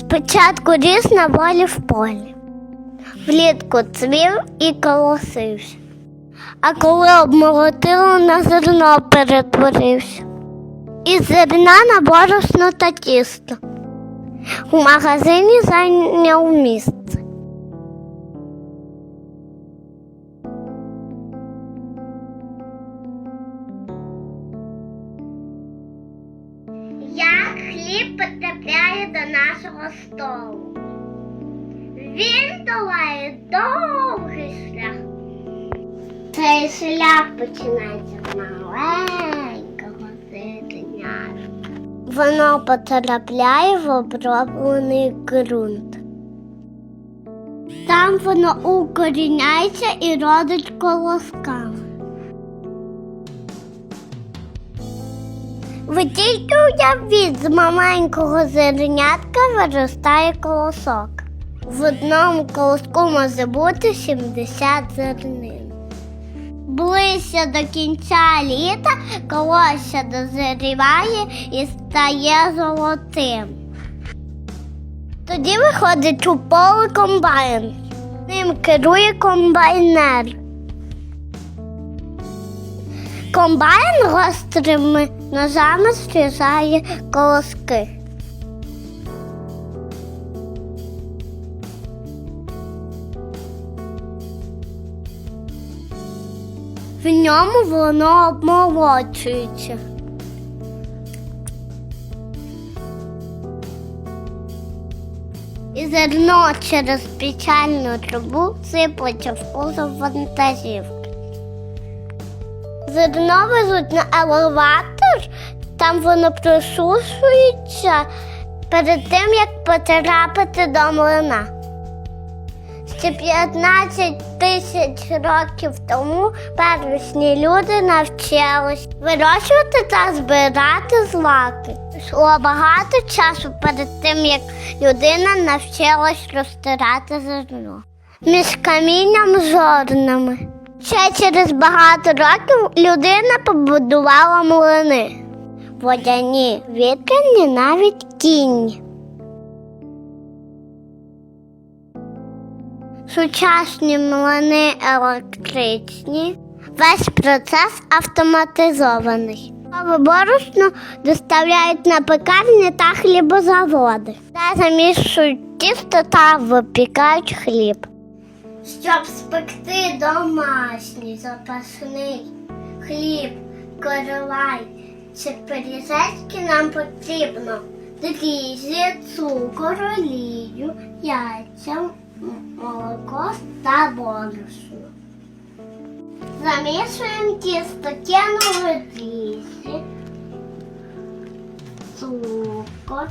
Спочатку ріс на волі в полі, влітку цвів і колосився, а коли обмолотило, на зерно перетворився. Із зерна на борошно та тісто. У магазині зайняв місце. Хліб потрапляє до нашого столу? Він долає довгий шлях. Цей шлях починається з маленького зернятка. Воно потрапляє в оброблений ґрунт. Там воно укоріняється і родить колосками. Ви тільки уявіть, з маленького зернятка виростає колосок. В одному колоску може бути 70 зернин. Ближче до кінця літа колосся дозріває і стає золотим. Тоді виходить у поле комбайн. Ним керує комбайнер. Комбайн гострими ножами зрізає колоски. В ньому воно обмолочується. І зерно через спеціальну трубу сиплеться в кузов вантажівки. Зерно везуть на елеватор, там воно просушується перед тим, як потрапити до млина. Ще 15 тисяч років тому первісні люди навчились вирощувати та збирати злаки. Йшло багато часу перед тим, як людина навчилась розтирати зерно між камінням жорнами. Ще через багато років людина побудувала млини. Водяні, вітряні, навіть кінні. Сучасні млини електричні, весь процес автоматизований. Борошно доставляють на пекарні та хлібозаводи, де замішують тісто та випікають хліб. Щоб спекти домашній запасний хліб, коровай чи пиріжечки нам потрібно дріжджі, цукор, олію, яйця, молоко та борошно. Замішуємо тісто, кинули дріжджі, цукор.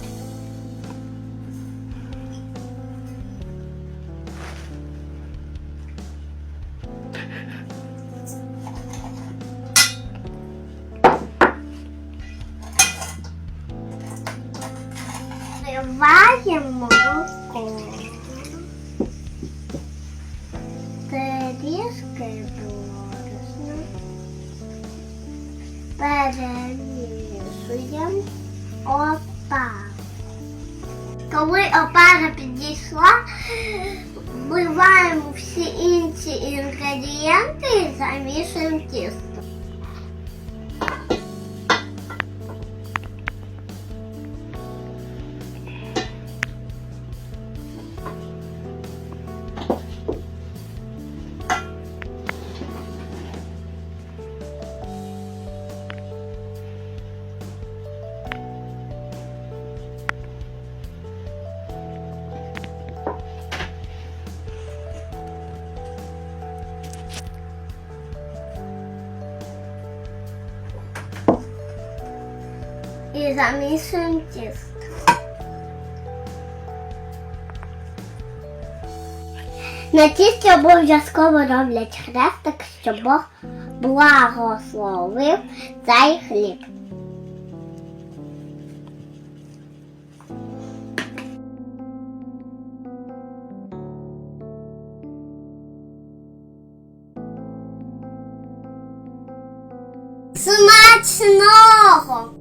Вливаємо молоко. Трішки борошна. Перемішуємо опару. Коли опара підійшла, вливаємо всі інші інгредієнти і замішуємо тісто. і замішуємо тісто. На тісті обов'язково роблять хрестик, щоб Бог благословив цей хліб. Смачного!